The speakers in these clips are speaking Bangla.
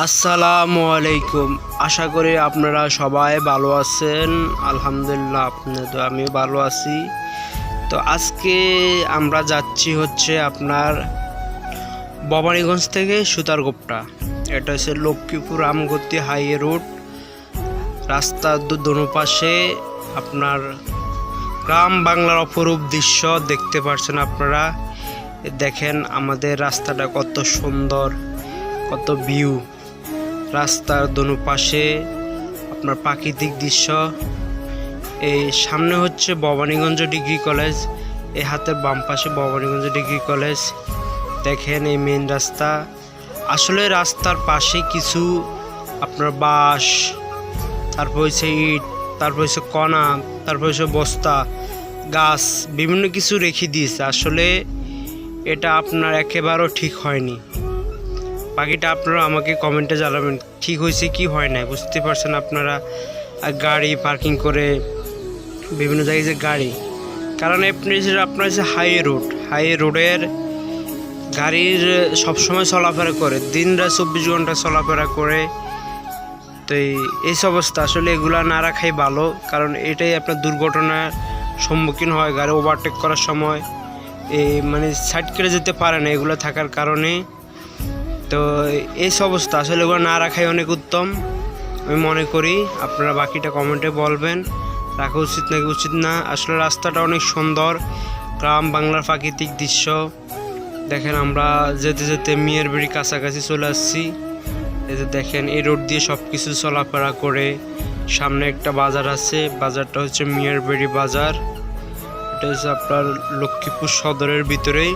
আসসালামু আলাইকুম। আশা করি আপনারা সবাই ভালো আছেন। আলহামদুলিল্লাহ, আপনাদের তো আমি ভালো আছি। তো আজকে আমরা যাচ্ছি হচ্ছে আপনার ভবানীগঞ্জ থেকে সুতারগোপ্টা এটা হচ্ছে লক্ষ্মীপুর আমগতি হাইওয়ে রোড। রাস্তার দোনো পাশে আপনার গ্রাম বাংলার অপরূপ দৃশ্য দেখতে পাচ্ছেন আপনারা। দেখেন আমাদের রাস্তাটা কত সুন্দর, কত ভিউ রাস্তার দোনো পাশে আপনার প্রাকৃতিক দৃশ্য। এই সামনে হচ্ছে ভবানীগঞ্জ ডিগ্রি কলেজ। এই হাতের বাম পাশে ভবানীগঞ্জ ডিগ্রি কলেজ। দেখেন এই মেন রাস্তা। আসলে রাস্তার পাশে কিছু আপনার বাঁশ, তারপর হচ্ছে ইট, তারপর হচ্ছে কণা, তারপর হচ্ছে বস্তা, গাছ, বিভিন্ন কিছু রেখে দিয়েছে। আসলে এটা আপনার একেবারেও ঠিক হয়নি। বাকিটা আপনারা আমাকে কমেন্টে জানাবেন, ঠিক হয়েছে কি হয় না বুঝতে পারছেন আপনারা গাড়ি পার্কিং করে বিভিন্ন জায়গায় যে গাড়ি। কারণ আপনি যে, আপনার যে হাইওয়ে রোড হাইওয়ে রোডের গাড়ির সবসময় চলাফেরা করে, দিন রাত চব্বিশ ঘণ্টা চলাফেরা করে। তো এই- অবস্থা, আসলে এগুলা না রাখাই ভালো, কারণ এটাই আপনার দুর্ঘটনার সম্মুখীন হয় গাড়ি ওভারটেক করার সময়। এই মানে সাইড কেটে যেতে পারে না, এগুলো থাকার কারণে। তো এই অবস্থা। আসলে এগুলো না রাখাই অনেক উত্তম। আমি মনে করি, আপনারা বাকিটা কমেন্টে বলবেন। রাখা উচিত নাকি উচিত না? আসলে রাস্তাটা অনেক সুন্দর। গ্রাম বাংলার প্রাকৃতিক দৃশ্য। দেখেন আমরা যেতে যেতে মেয়ের বাড়ি কাছাকাছি চলে আসছি। যে দেখেন, এই রোড দিয়ে সব কিছু চলাফেরা করে। সামনে একটা বাজার আছে। বাজারটা হচ্ছে মিয়ার বেড়ি বাজার। এটা হচ্ছে আপনার লক্ষ্মীপুর সদরের ভিতরেই।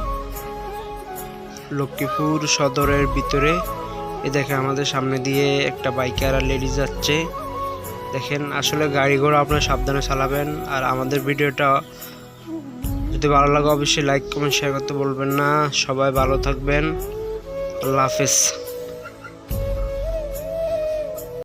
লক্ষ্মীপুর সদরের ভিতরে। এ দেখে আমাদের সামনে দিয়ে একটা বাইকার আর লেডি যাচ্ছে। দেখেন, আসলে গাড়ি ঘোড়া আপনারা সাবধানে চালাবেন। আর আমাদের ভিডিওটা যদি ভালো লাগে, অবশ্যই লাইক কমেন্ট শেয়ার করতে বলবেন না। সবাই ভালো থাকবেন। আল্লাহ হাফেজ।